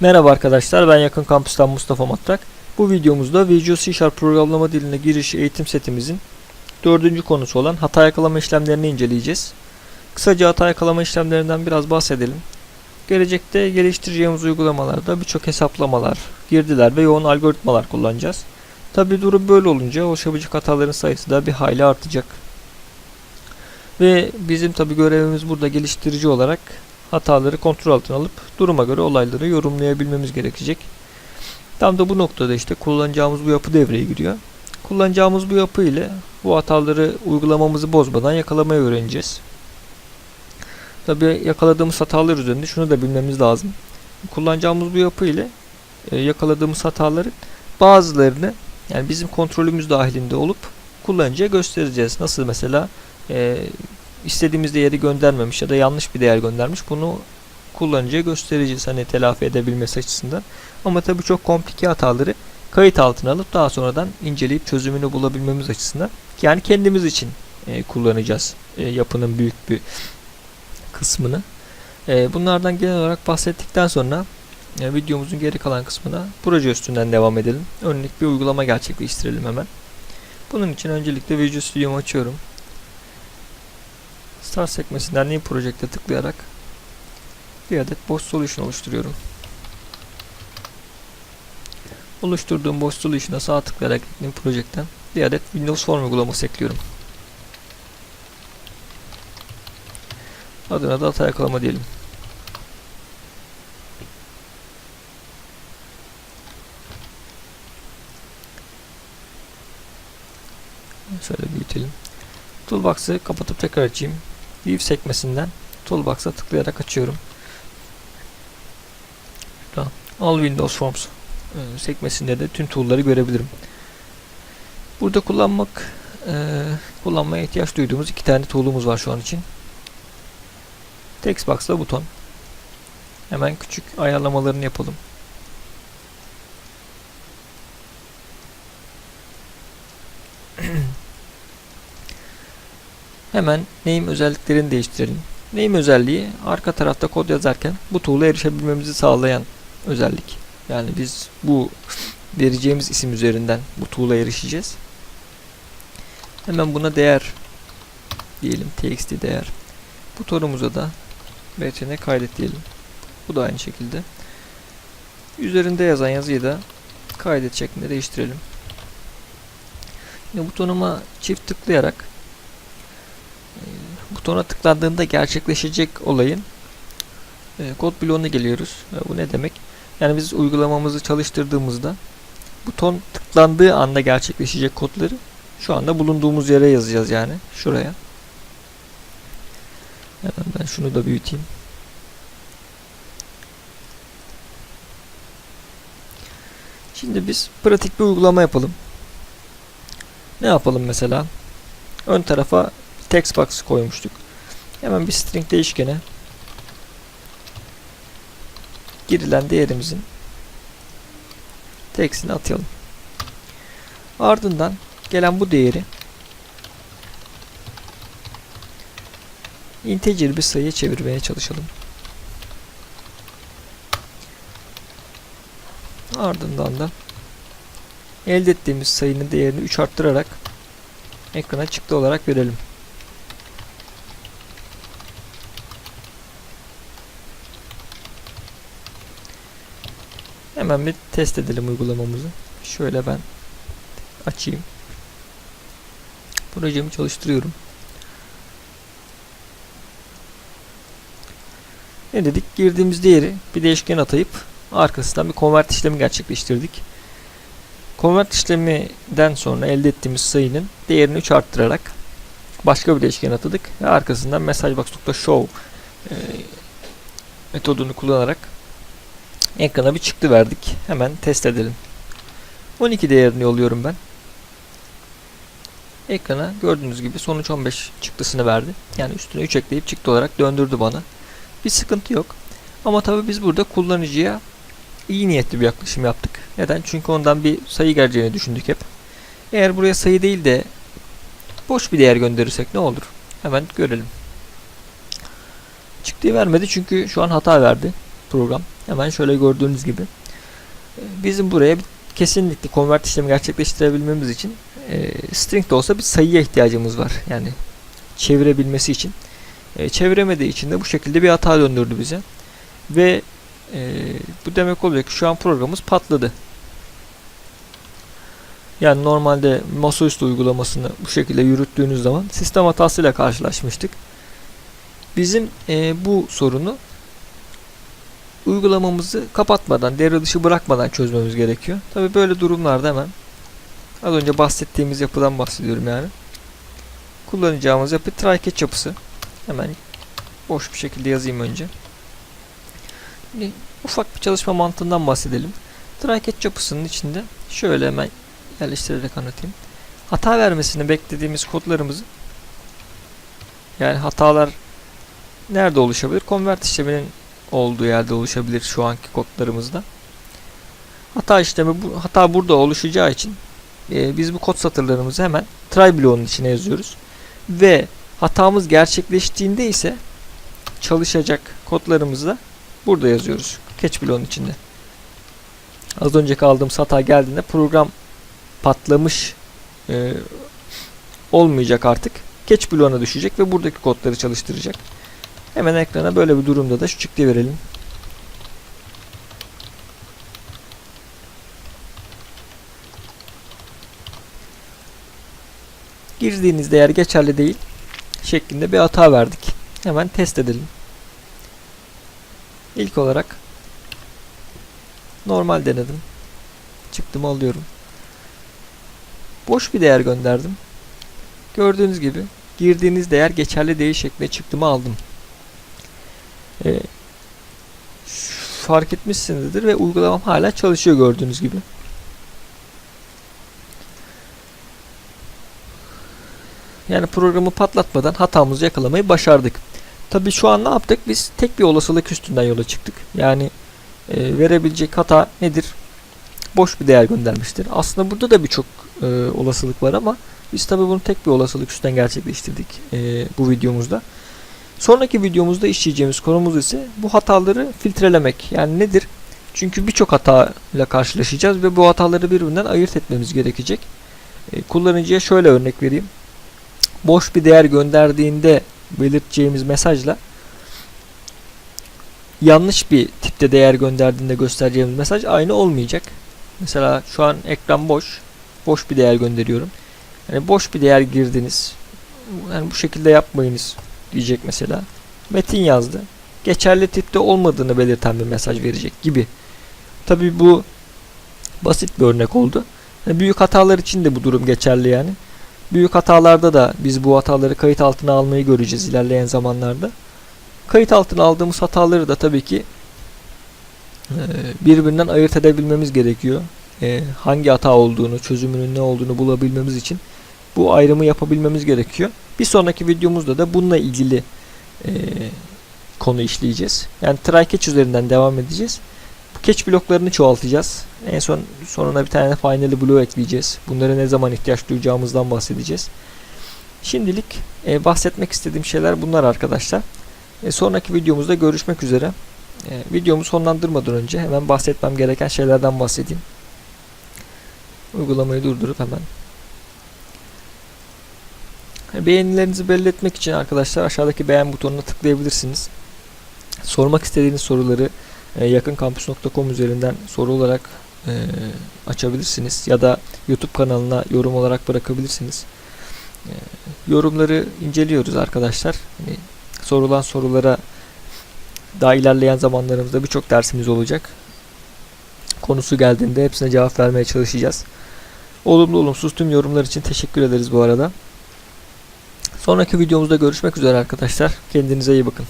Merhaba arkadaşlar, ben Yakın Kampüs'ten Mustafa Matrak. Bu videomuzda Visual C Sharp programlama diline giriş eğitim setimizin dördüncü konusu olan hata yakalama işlemlerini inceleyeceğiz. Kısaca hata yakalama işlemlerinden biraz bahsedelim. Gelecekte geliştireceğimiz uygulamalarda birçok hesaplamalar, girdiler ve yoğun algoritmalar kullanacağız. Tabi durum böyle olunca oluşabilecek hataların sayısı da bir hayli artacak. Ve bizim tabi görevimiz burada geliştirici olarak hataları kontrol altına alıp duruma göre olayları yorumlayabilmemiz gerekecek. Tam da bu noktada işte kullanacağımız bu yapı devreye giriyor. Kullanacağımız bu yapı ile bu hataları uygulamamızı bozmadan yakalamayı öğreneceğiz. Tabi yakaladığımız hatalar üzerinde şunu da bilmemiz lazım. Kullanacağımız bu yapı ile e, yakaladığımız hataların bazılarını yani bizim kontrolümüz dahilinde olup kullanıcıya göstereceğiz. Nasıl mesela e, istediğimiz değeri göndermemiş ya da yanlış bir değer göndermiş. Bunu kullanıcıya göstereceğiz hani telafi edebilmesi açısından. Ama tabii çok komplike hataları kayıt altına alıp daha sonradan inceleyip çözümünü bulabilmemiz açısından yani kendimiz için e, kullanacağız e, yapının büyük bir kısmını. E, bunlardan genel olarak bahsettikten sonra e, videomuzun geri kalan kısmına proje üstünden devam edelim. Örnek bir uygulama gerçekleştirelim hemen. Bunun için öncelikle Visual Studio'mu açıyorum. Start sekmesinden New Project'e tıklayarak bir adet boş solution oluşturuyorum. Oluşturduğum boş solution'a sağ tıklayarak New Project'ten bir adet Windows Form uygulaması ekliyorum. Adına da hata yakalama diyelim. Şöyle büyütelim. Toolbox'ı kapatıp tekrar açayım. View sekmesinden Toolbox'a tıklayarak açıyorum. Şurada All Windows Forms e, sekmesinde de tüm tool'ları görebilirim. Burada kullanmak e, kullanmaya ihtiyaç duyduğumuz iki tane tool'umuz var şu an için. Textbox ile buton. Hemen küçük ayarlamalarını yapalım. Hemen name özelliklerini değiştirelim. Name özelliği arka tarafta kod yazarken bu tool'a erişebilmemizi sağlayan özellik. Yani biz bu vereceğimiz isim üzerinden bu tool'a erişeceğiz. Hemen buna değer diyelim. txt değer. Butonumuza da btn kaydet diyelim. Bu da aynı şekilde. Üzerinde yazan yazıyı da kaydet şeklinde değiştirelim. Yine butonuma çift tıklayarak butona tıklandığında gerçekleşecek olayın e, kod bloğuna geliyoruz. E, bu ne demek? Yani biz uygulamamızı çalıştırdığımızda buton tıklandığı anda gerçekleşecek kodları şu anda bulunduğumuz yere yazacağız yani. Şuraya. Hemen ben şunu da büyüteyim. Şimdi biz pratik bir uygulama yapalım. Ne yapalım mesela? Ön tarafa text box koymuştuk. Hemen bir string değişkene girilen değerimizin text'ini atayalım. Ardından gelen bu değeri integer bir sayıya çevirmeye çalışalım. Ardından da elde ettiğimiz sayının değerini 3 arttırarak ekrana çıktı olarak verelim. Hemen bir test edelim uygulamamızı. Şöyle ben açayım. Projemi çalıştırıyorum. Ne dedik? Girdiğimiz değeri bir değişken atayıp arkasından bir convert işlemi gerçekleştirdik. Convert işleminden sonra elde ettiğimiz sayının değerini 3 arttırarak başka bir değişken atadık ve arkasından messagebox.show e, metodunu kullanarak ekrana bir çıktı verdik. Hemen test edelim. 12 değerini yolluyorum ben. Ekrana gördüğünüz gibi sonuç 15 çıktısını verdi. Yani üstüne 3 ekleyip çıktı olarak döndürdü bana. Bir sıkıntı yok. Ama tabi biz burada kullanıcıya iyi niyetli bir yaklaşım yaptık. Neden? Çünkü ondan bir sayı geleceğini düşündük hep. Eğer buraya sayı değil de boş bir değer gönderirsek ne olur? Hemen görelim. Çıktığı vermedi çünkü şu an hata verdi program. Hemen şöyle gördüğünüz gibi. E, Bizim buraya kesinlikle convert işlemi gerçekleştirebilmemiz için e, string de olsa bir sayıya ihtiyacımız var. Yani çevirebilmesi için. E, çeviremediği için de bu şekilde bir hata döndürdü bize. Ve e, bu demek oluyor ki şu an programımız patladı. Yani normalde masaüstü uygulamasını bu şekilde yürüttüğünüz zaman sistem hatasıyla karşılaşmıştık. Bizim e, bu sorunu uygulamamızı kapatmadan, devre dışı bırakmadan çözmemiz gerekiyor. Tabi böyle durumlarda hemen az önce bahsettiğimiz yapıdan bahsediyorum yani. Kullanacağımız yapı try catch yapısı. Hemen boş bir şekilde yazayım önce. Şimdi ufak bir çalışma mantığından bahsedelim. Try catch yapısının içinde şöyle hemen yerleştirerek anlatayım. Hata vermesini beklediğimiz kodlarımızı yani hatalar nerede oluşabilir? Convert işleminin olduğu yerde oluşabilir şu anki kodlarımızda. Hata işlemi bu hata burada oluşacağı için e, biz bu kod satırlarımızı hemen try bloğunun içine yazıyoruz. Ve hatamız gerçekleştiğinde ise çalışacak kodlarımızı da burada yazıyoruz. Catch bloğunun içinde. Az önceki aldığımız hata geldiğinde program patlamış e, olmayacak artık. Catch bloğuna düşecek ve buradaki kodları çalıştıracak. Hemen ekrana böyle bir durumda da şu çıktıyı verelim. Girdiğiniz değer geçerli değil şeklinde bir hata verdik. Hemen test edelim. İlk olarak normal denedim. Çıktımı alıyorum. Boş bir değer gönderdim. Gördüğünüz gibi girdiğiniz değer geçerli değil şeklinde çıktımı aldım. Ee, fark etmişsinizdir ve uygulamam hala çalışıyor gördüğünüz gibi. Yani programı patlatmadan hatamızı yakalamayı başardık. Tabi şu an ne yaptık? Biz tek bir olasılık üstünden yola çıktık. Yani e, verebilecek hata nedir? Boş bir değer göndermiştir. Aslında burada da birçok e, olasılık var ama biz tabi bunu tek bir olasılık üstten gerçekleştirdik e, bu videomuzda. Sonraki videomuzda işleyeceğimiz konumuz ise bu hataları filtrelemek. Yani nedir? Çünkü birçok hata ile karşılaşacağız ve bu hataları birbirinden ayırt etmemiz gerekecek. E, kullanıcıya şöyle örnek vereyim. Boş bir değer gönderdiğinde belirteceğimiz mesajla yanlış bir tipte değer gönderdiğinde göstereceğimiz mesaj aynı olmayacak. Mesela şu an ekran boş. Boş bir değer gönderiyorum. Yani boş bir değer girdiniz. Yani bu şekilde yapmayınız diyecek mesela. Metin yazdı. Geçerli tipte olmadığını belirten bir mesaj verecek gibi. Tabi bu basit bir örnek oldu. Büyük hatalar için de bu durum geçerli yani. Büyük hatalarda da biz bu hataları kayıt altına almayı göreceğiz ilerleyen zamanlarda. Kayıt altına aldığımız hataları da tabii ki birbirinden ayırt edebilmemiz gerekiyor. Hangi hata olduğunu, çözümünün ne olduğunu bulabilmemiz için bu ayrımı yapabilmemiz gerekiyor. Bir sonraki videomuzda da bununla ilgili e, konu işleyeceğiz. Yani try catch üzerinden devam edeceğiz. Bu catch bloklarını çoğaltacağız. En son sonuna bir tane finally bloğu ekleyeceğiz. Bunlara ne zaman ihtiyaç duyacağımızdan bahsedeceğiz. Şimdilik e, bahsetmek istediğim şeyler bunlar arkadaşlar. E, sonraki videomuzda görüşmek üzere. E, videomu sonlandırmadan önce hemen bahsetmem gereken şeylerden bahsedeyim. Uygulamayı durdurup hemen Beğenilerinizi belli etmek için arkadaşlar aşağıdaki beğen butonuna tıklayabilirsiniz. Sormak istediğiniz soruları e, yakınkampüs.com üzerinden soru olarak e, açabilirsiniz ya da YouTube kanalına yorum olarak bırakabilirsiniz. E, yorumları inceliyoruz arkadaşlar. Yani sorulan sorulara daha ilerleyen zamanlarımızda birçok dersimiz olacak. Konusu geldiğinde hepsine cevap vermeye çalışacağız. Olumlu olumsuz tüm yorumlar için teşekkür ederiz bu arada. Sonraki videomuzda görüşmek üzere arkadaşlar. Kendinize iyi bakın.